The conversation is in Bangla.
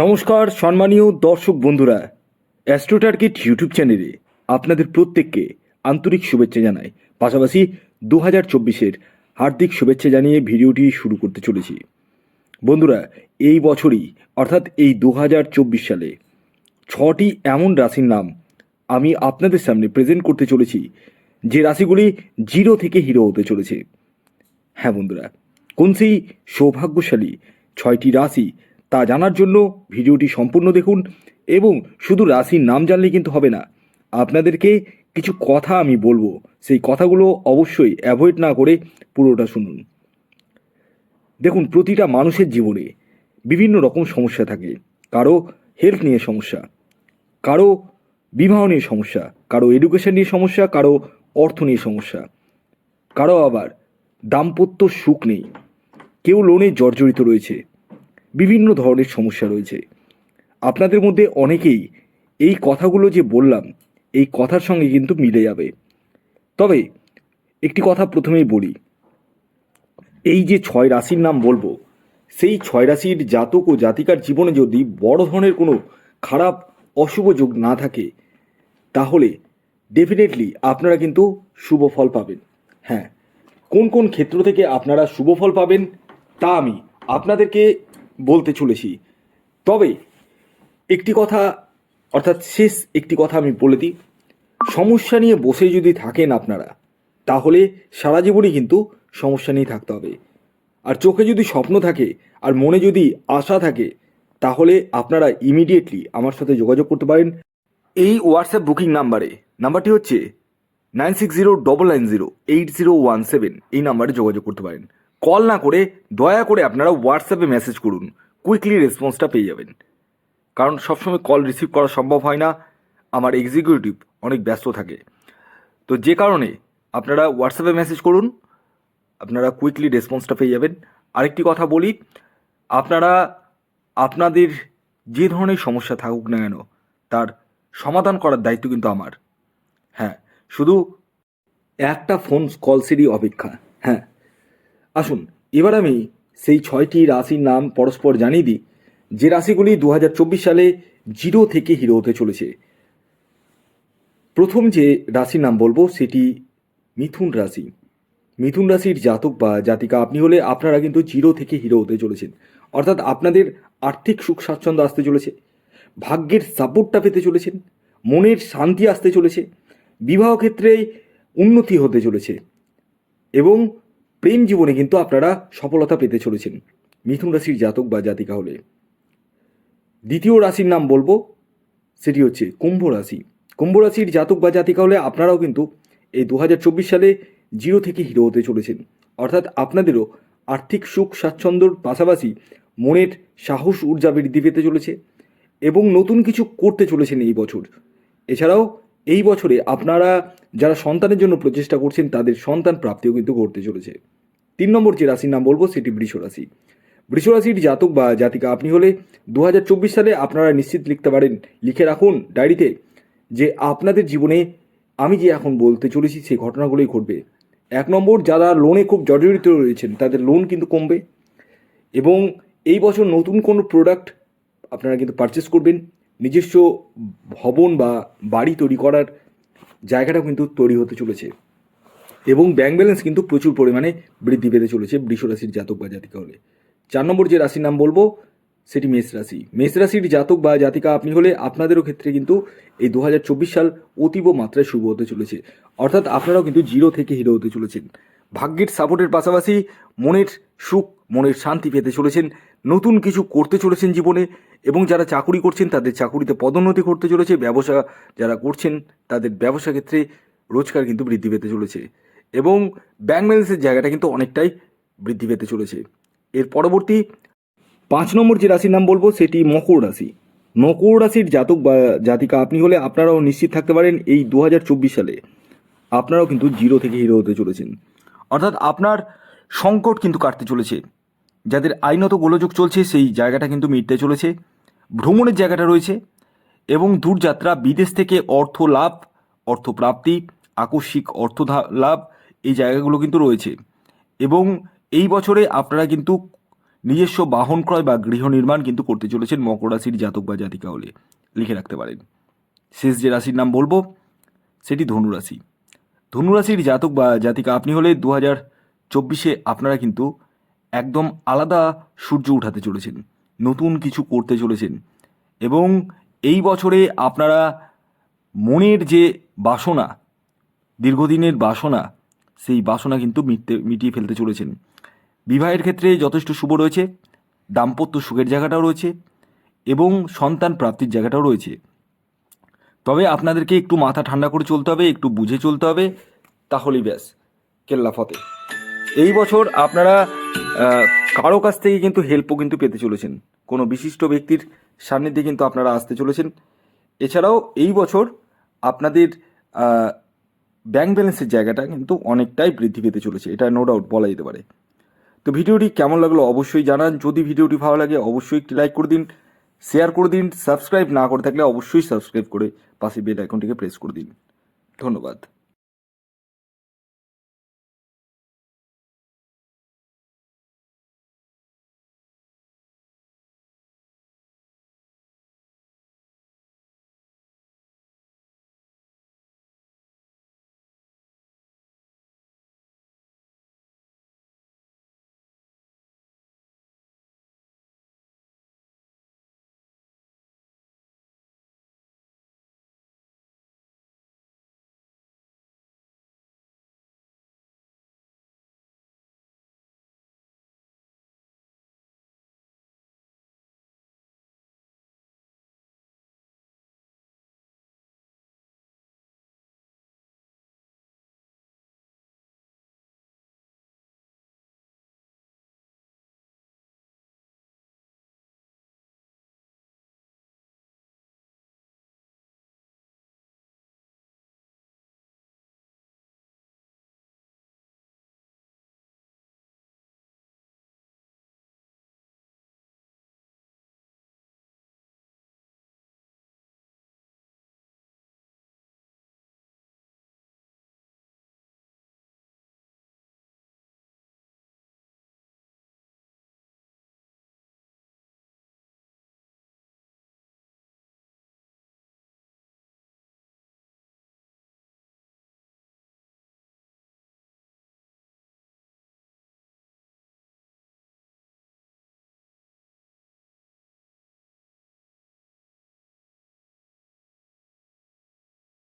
নমস্কার, সম্মানীয় দর্শক বন্ধুরা। অ্যাস্ট্রো টার্গেট ইউটিউব চ্যানেলে আপনাদের প্রত্যেককে আন্তরিক শুভেচ্ছা জানাই। পাশাপাশি দু হাজার চব্বিশের হার্দিক শুভেচ্ছা জানিয়ে ভিডিওটি শুরু করতে চলেছি। বন্ধুরা, এই বছরই, অর্থাৎ এই দু হাজার চব্বিশ সালে, ছটি এমন রাশির নাম আমি আপনাদের সামনে প্রেজেন্ট করতে চলেছি, যে রাশিগুলি জিরো থেকে হিরো হতে চলেছে। হ্যাঁ বন্ধুরা, কোন সেই সৌভাগ্যশালী ছয়টি রাশি তা জানার জন্য ভিডিওটি সম্পূর্ণ দেখুন এবং শুধু রাশির নাম জানলে কিন্তু হবে না। আপনাদেরকে কিছু কথা আমি বলব। সেই কথাগুলো অবশ্যই অ্যাভয়েড না করে পুরোটা শুনুন। দেখুন, প্রতিটা মানুষের জীবনে বিভিন্ন রকম সমস্যা থাকে। কারও হেলথ নিয়ে সমস্যা, কারও বিবাহ নিয়ে সমস্যা, কারও এডুকেশন নিয়ে সমস্যা, কারও অর্থ নিয়ে সমস্যা, কারও আবার দাম্পত্য সুখ নেই। কেউ লোনে জর্জরিত রয়েছে বিভিন্ন ধরনের সমস্যা রয়েছে। আপনাদের মধ্যে অনেকেই এই কথাগুলো যে বললাম, এই কথার সঙ্গে কিন্তু মিলে যাবে। তবে একটি কথা প্রথমেই বলি। এই যে ছয় রাশির নাম বলব, সেই ছয় রাশির জাতক ও জাতিকার জীবনে যদি বড় ধরনের কোনো খারাপ, অশুভ যোগ না থাকে, তাহলে ডেফিনেটলি আপনারা কিন্তু শুভ ফল পাবেন। হ্যাঁ কোন কোন ক্ষেত্র থেকে আপনারা শুভ ফল পাবেন, তা আমি আপনাদেরকে বলতে চলেছি। তবে একটি কথা, অর্থাৎ শেষ একটি কথা আমি বলে দিই। সমস্যা নিয়ে বসে যদি থাকেন আপনারা, তাহলে সারা জীবনই কিন্তু সমস্যা নিয়ে থাকতে হবে। আর চোখে যদি স্বপ্ন থাকে, আর মনে যদি আশা থাকে, তাহলে আপনারা ইমিডিয়েটলি আমার সাথে যোগাযোগ করতে পারেন এই হোয়াটসঅ্যাপ বুকিং নাম্বারে। নাম্বারটি হচ্ছে nine six zero double nine zero eight zero one seven এই নাম্বারে যোগাযোগ করতে পারেন। কল না করে, দয়া করে আপনারা হোয়াটসঅ্যাপে মেসেজ করুন। কুইকলি রেসপন্সটা পেয়ে যাবেন। কারণ সবসময় কল রিসিভ করা সম্ভব হয় না। আমার এক্সিকিউটিভ অনেক ব্যস্ত থাকে। তো যে কারণে আপনারা হোয়াটসঅ্যাপে মেসেজ করুন। আপনারা কুইকলি রেসপন্সটা পেয়ে যাবেন। আরেকটি কথা বলি, আপনারা, আপনাদের যে ধরনের সমস্যা থাকুক না কেন, তার সমাধান করার দায়িত্ব কিন্তু আমার। হ্যাঁ শুধু একটা ফোন কল সিরি অপেক্ষা। হ্যাঁ আসুন, এবার আমি সেই ছয়টি রাশির নাম পরস্পর জানিয়ে দিই। যে রাশিগুলি দু হাজার চব্বিশ সালে জিরো থেকে হিরো হতে চলেছে। প্রথম যে রাশির নাম বলব, সেটি মিথুন রাশি। মিথুন রাশির জাতক বা জাতিকা, আপনি হলে আপনারা কিন্তু জিরো থেকে হিরো হতে চলেছেন। অর্থাৎ আপনাদের আর্থিক সুখ স্বাচ্ছন্দ্য আসতে চলেছে। ভাগ্যের সাপোর্টটা পেতে চলেছেন। মনের শান্তি আসতে চলেছে। বিবাহ ক্ষেত্রে উন্নতি হতে চলেছে। এবং প্রেম জীবনে কিন্তু আপনারা সফলতা পেতে চলেছেন। মিথুন রাশির জাতক বা জাতিকা হলে। দ্বিতীয় রাশির নাম বলব, সেটি হচ্ছে কুম্ভ রাশি। কুম্ভ রাশির জাতক বা জাতিকা হলে আপনারাও কিন্তু এই দু হাজার চব্বিশ সালে জিরো থেকে হিরো হতে চলেছেন। অর্থাৎ আপনাদেরও আর্থিক সুখ, স্বাচ্ছন্দ্যর পাশাপাশি মনের সাহস, ঊর্জা বৃদ্ধি পেতে চলেছে এবং নতুন কিছু করতে চলেছেন এই বছর। এছাড়াও এই বছরে আপনারা যারা সন্তানের জন্য প্রচেষ্টা করছেন, তাদের সন্তান প্রাপ্তিও কিন্তু ঘটতে চলেছে। তিন নম্বর যে রাশির নাম বলব, সেটি বৃষ রাশি। বৃষ রাশির জাতক বা জাতিকা, আপনি হলে দু হাজার চব্বিশ সালে আপনারা নিশ্চিত লিখতে পারেন, লিখে রাখুন ডায়েরিতে যে আপনাদের জীবনে আমি যে এখন বলতে চলেছি, সেই ঘটনাগুলোই ঘটবে। এক নম্বর, যারা লোনে খুব জর্জরিত রয়েছেন, তাদের লোন কিন্তু কমবে। এবং এই বছর নতুন কোনো প্রোডাক্ট আপনারা কিন্তু পারচেস করবেন। নিজস্ব ভবন বা বাড়ি তৈরি করার জায়গাটাও কিন্তু তৈরি হতে চলেছে। এবং ব্যাংক ব্যালেন্স কিন্তু প্রচুর পরিমাণে বৃদ্ধি পেতে চলেছে বৃষ রাশির জাতক বা জাতিকা হলে চার নম্বর যে রাশির নাম বলব, সেটি মেষ রাশি। মেষ রাশির জাতক বা জাতিকা আপনি হলে আপনাদেরও ক্ষেত্রে কিন্তু এই দু হাজার চব্বিশ সাল অতীব মাত্রায় শুভ হতে চলেছে। অর্থাৎ আপনারাও কিন্তু জিরো থেকে হিরো হতে চলেছেন। ভাগ্যের সাপোর্টের পাশাপাশি মনের সুখ, মনের শান্তি পেতে চলেছেন। নতুন কিছু করতে চলেছেন জীবনে এবং যারা চাকুরি করছেন, তাদের চাকুরিতে পদোন্নতি করতে চলেছে। ব্যবসা যারা করছেন, তাদের ব্যবসা ক্ষেত্রে রোজগার কিন্তু বৃদ্ধি পেতে চলেছে এবং ব্যাংক ব্যালেন্সের জায়গাটা কিন্তু অনেকটাই বৃদ্ধি পেতে চলেছে। এর পরবর্তী পাঁচ নম্বর যে রাশির নাম বলব, সেটি মকর রাশি। মকর রাশির জাতক বা জাতিকা আপনি হলে আপনারাও নিশ্চিত থাকতে পারেন এই দু হাজার চব্বিশ সালে। আপনারাও কিন্তু জিরো থেকে হিরো হতে চলেছেন। অর্থাৎ আপনার সংকট কিন্তু কাটতে চলেছে। যাদের আইনত গোলযোগ চলছে, সেই জায়গাটা কিন্তু মিটতে চলেছে। ভ্রমণের জায়গাটা রয়েছে এবং দূরযাত্রা, বিদেশ থেকে অর্থ লাভ, অর্থপ্রাপ্তি, আকস্মিক অর্থ লাভ, এই জায়গাগুলো কিন্তু রয়েছে। এবং এই বছরে আপনারা কিন্তু নিজস্ব বাহন ক্রয় বা গৃহ নির্মাণ কিন্তু করতে চলেছেন মকর রাশির জাতক বা জাতিকা হলে। লিখে রাখতে পারেন। শেষ যে রাশির নাম বলব, সেটি ধনুরাশি ধনুরাশির জাতক বা জাতিকা আপনি হলে দু হাজার চব্বিশে আপনারা কিন্তু একদম আলাদা সূর্য উঠাতে চলেছেন, নতুন কিছু করতে চলেছেন। এবং এই বছরে আপনারা মনের যে বাসনা, দীর্ঘদিনের বাসনা, সেই বাসনা কিন্তু মিটতে, মিটিয়ে ফেলতে চলেছেন। বিবাহের ক্ষেত্রে যথেষ্ট শুভ রয়েছে, দাম্পত্য সুখের জায়গাটাও রয়েছে এবং সন্তান প্রাপ্তির জায়গাটাও রয়েছে। তবে আপনাদেরকে একটু মাথা ঠান্ডা করে চলতে হবে, একটু বুঝে চলতে হবে, তাহলেই ব্যাস, কেল্লা ফতে। এই বছর আপনারা কারও কাছ থেকে কিন্তু হেল্পও কিন্তু পেতে চলেছেন। কোনো বিশিষ্ট ব্যক্তির সান্নিধ্যে কিন্তু আপনারা আসতে চলেছেন। এছাড়াও এই বছর আপনাদের ব্যাংক ব্যালেন্সের জায়গাটা কিন্তু অনেকটাই বৃদ্ধি পেতে চলেছে, এটা নো ডাউট বলা যেতে পারে। তো ভিডিওটি কেমন লাগল অবশ্যই জানান। যদি ভিডিওটি ভালো লাগে অবশ্যই একটি লাইক করে দিন শেয়ার করে দিন সাবস্ক্রাইব না করে থাকলে অবশ্যই সাবস্ক্রাইব করে পাশে বেল আইকনটিকে প্রেস করে দিন। ধন্যবাদ।